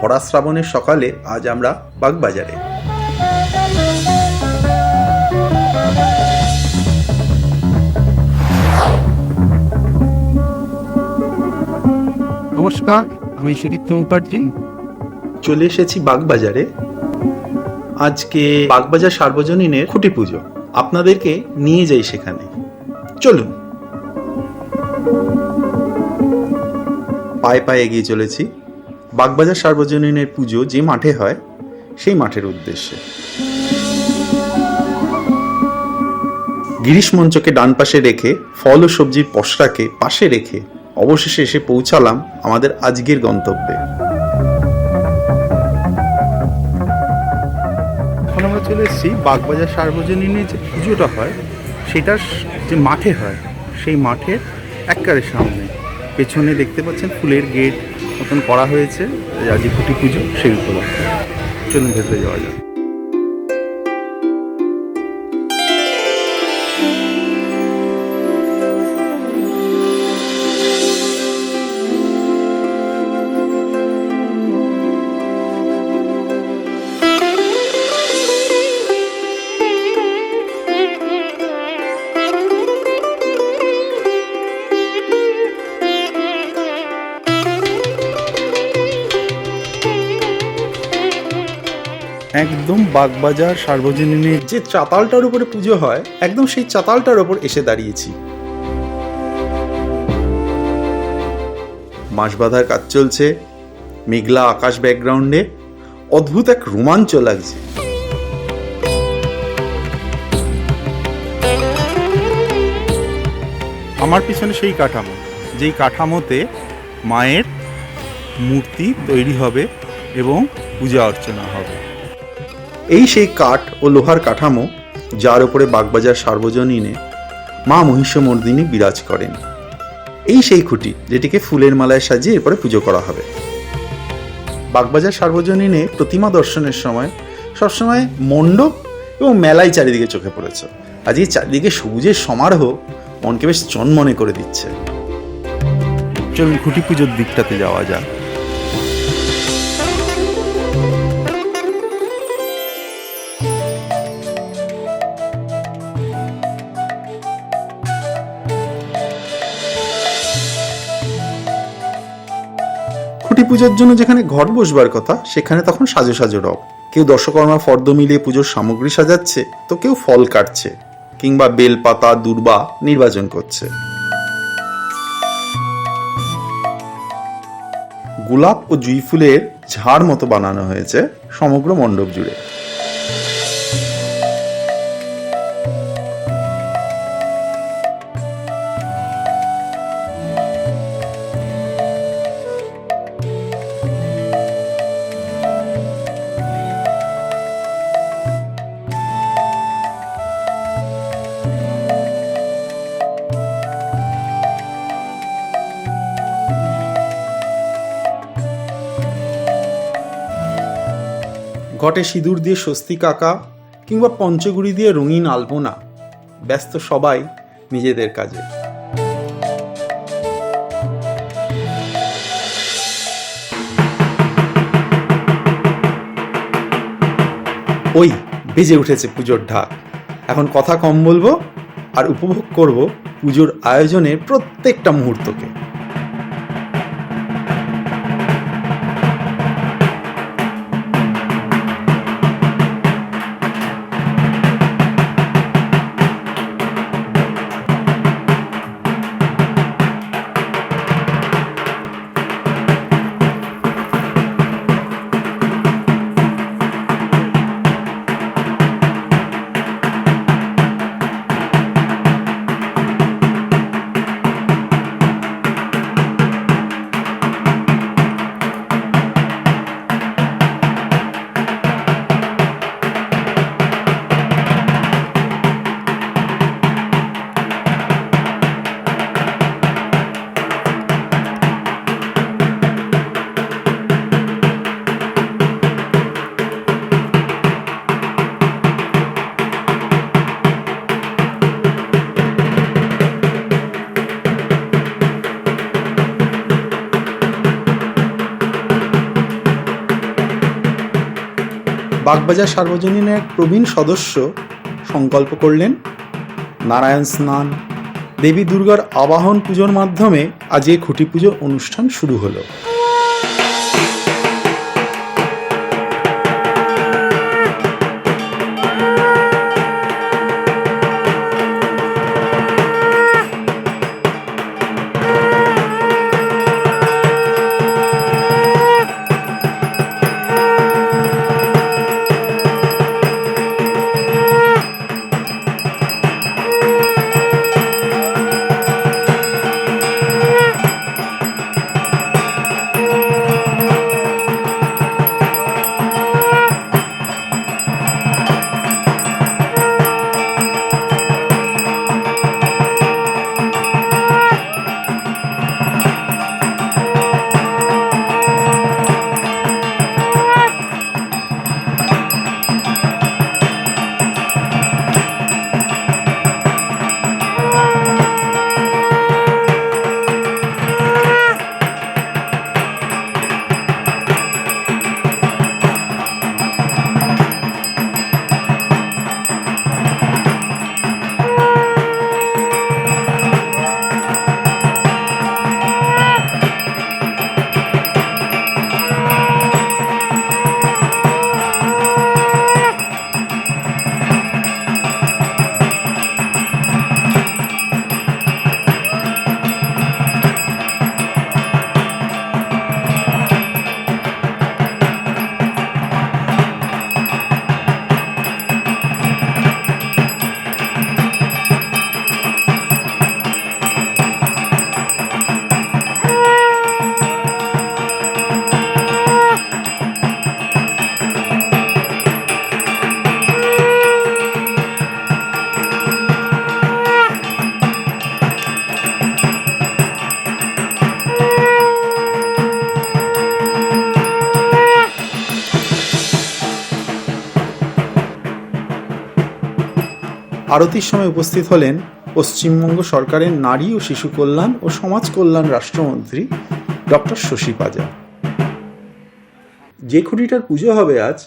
ভরা শ্রাবণের সকালে আজ আমরা বাগবাজারে। নমস্কার আমি সুদীপ্ত মুখার্জি। চলে এসেছি বাগবাজারে। আজকে বাগবাজার সার্বজনীনের খুঁটি পুজো। আপনাদেরকে নিয়ে যাই সেখানে। চলুন। পায়ে পায়ে এগিয়ে চলেছি। বাগবাজার সার্বজনীনের পুজো যে মাঠে হয়, সেই মাঠের উদ্দেশ্যে। গিরিশ মঞ্চকে ডান পাশে রেখে, ফল ও সবজির পসরাকে পাশে রেখে অবশেষে এসে পৌঁছালাম আমাদের আজকের গন্তব্যে। এখন আমরা চলে এসেছি বাগবাজার সার্বজনীনের যে পুজোটা হয় সেটা যে মাঠে হয়, সেই মাঠের একবারে সামনে। পেছনে দেখতে পাচ্ছেন ফুলের গেট মতন করা হয়েছে আজ কুটি পুজো, সেই উপলক্ষে। চলুন ভেতরে যাওয়া যাক। একদম বাগবাজার সার্বজনীনের যে চাতালটার উপরে পুজো হয়, একদম সেই চাতালটার উপর এসে দাঁড়িয়েছি। মাস বাঁধার কাজ চলছে, মেঘলা আকাশ ব্যাকগ্রাউন্ডে অদ্ভুত এক রোমাঞ্চ লাগছে। আমার পিছনে সেই কাঠামো, যেই কাঠামোতে মায়ের মূর্তি তৈরি হবে এবং পূজা অর্চনা হবে। এই সেই কাঠ ও লোহার কাঠামো যার উপরে বাগবাজার সার্বজনীনে মা মহিষমর্দিনী বিরাজ করেন। এই সেই খুঁটি যেটিকে ফুলের মালায় সাজিয়ে এরপরে পুজো করা হবে। বাগবাজার সার্বজনীনে প্রতিমা দর্শনের সময় সবসময় মণ্ডপ এবং মেলাই চারিদিকে চোখে পড়েছে। আজকে চারিদিকে সবুজের সমারোহ মনকে বেশ চনমনে করে দিচ্ছে। চলুন খুঁটি পুজোর দিকটাতে যাওয়া যাক। খুঁটি পুজোর জন্য যেখানে ঘর বসবার কথা, সেখানে তখন সাজো সাজো রব। কেউ দশকর্মা ফর্দ মিলিয়ে পুজোর সামগ্রী সাজাচ্ছে, তো কেউ ফল কাটছে, কিংবা বেলপাতা, দুর্বা নির্বাচন করছে। গোলাপ ও জুই ফুলের ঝাড় মতো বানানো হয়েছে সমগ্র মণ্ডপ জুড়ে। ঘটে সিঁদুর দিয়ে স্বস্তি কাকা কিংবা পঞ্চগুড়ি দিয়ে রঙিন আলপনা, ব্যস্ত সবাই নিজেদের কাজে। ওই, বেজে উঠেছে পুজোর ঢাক। এখন কথা কম বলব আর উপভোগ করব পুজোর আয়োজনের প্রত্যেকটা মুহূর্তকে। বাগবাজার সার্বজনীনের এক প্রবীণ সদস্য সংকল্প করলেন, নারায়ণ স্নান, দেবী দুর্গার আবাহন পুজোর মাধ্যমে আজ এই খুঁটি পুজো অনুষ্ঠান শুরু হলো। Oh! আরতির সময় উপস্থিত হলেন পশ্চিমবঙ্গ সরকারের নারী ও শিশু কল্যাণ ও সমাজ কল্যাণ রাষ্ট্রমন্ত্রী ডক্টর শশী পাজা যে খুঁটিটার পুজো হবে আজ,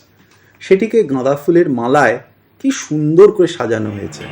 সেটিকে গাঁদা ফুলের মালায় কি সুন্দর করে সাজানো হয়েছে।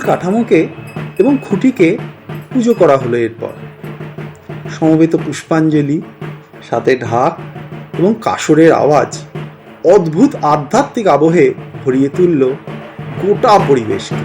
কাঠামোকে এবং খুঁটিকে পুজো করা হলো এরপর। সমবেত পুষ্পাঞ্জলি, সাথে ঢাক এবং কাসরের আওয়াজ অদ্ভুত আধ্যাত্মিক আবহে ভরিয়ে তুলল গোটা পরিবেশকে।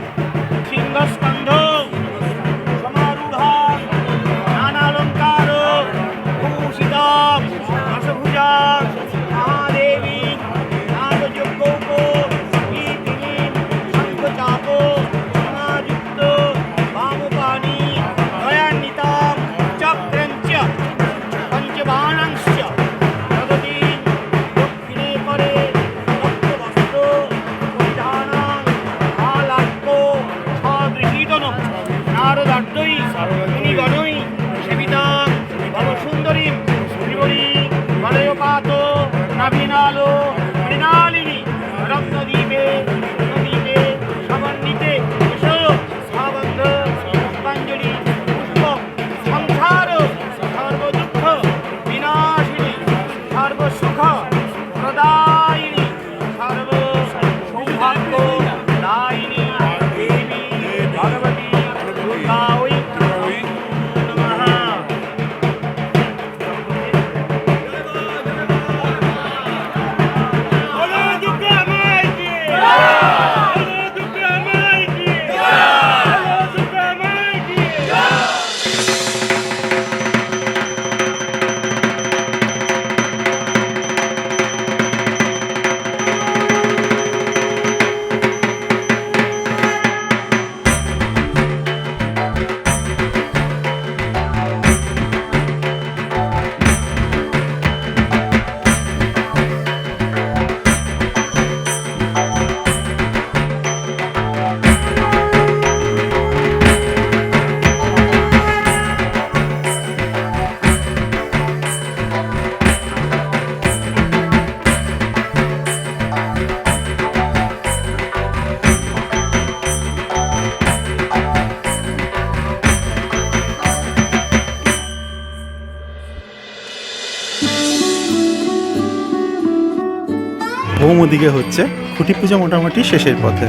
দিকে হচ্ছে। খুঁটি পুজো মোটামুটি শেষের পথে।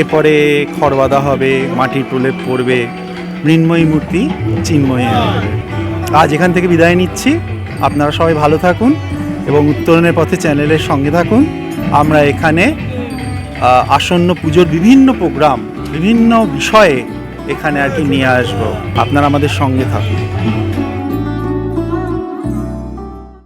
এরপরে খড় বাঁধা হবে, মাটির প্রলেপ পড়বে, মৃন্ময়ী মূর্তি চিন্ময়ী আজ এখান থেকে বিদায় নিচ্ছি। আপনারা সবাই ভালো থাকুন এবং উত্তরণের পথে চ্যানেলের সঙ্গে থাকুন। আমরা এখানে আসন্ন পুজোর বিভিন্ন প্রোগ্রাম, বিভিন্ন বিষয়ে এখানে আর কি নিয়ে আসব। আপনারা আমাদের সঙ্গে থাকুন।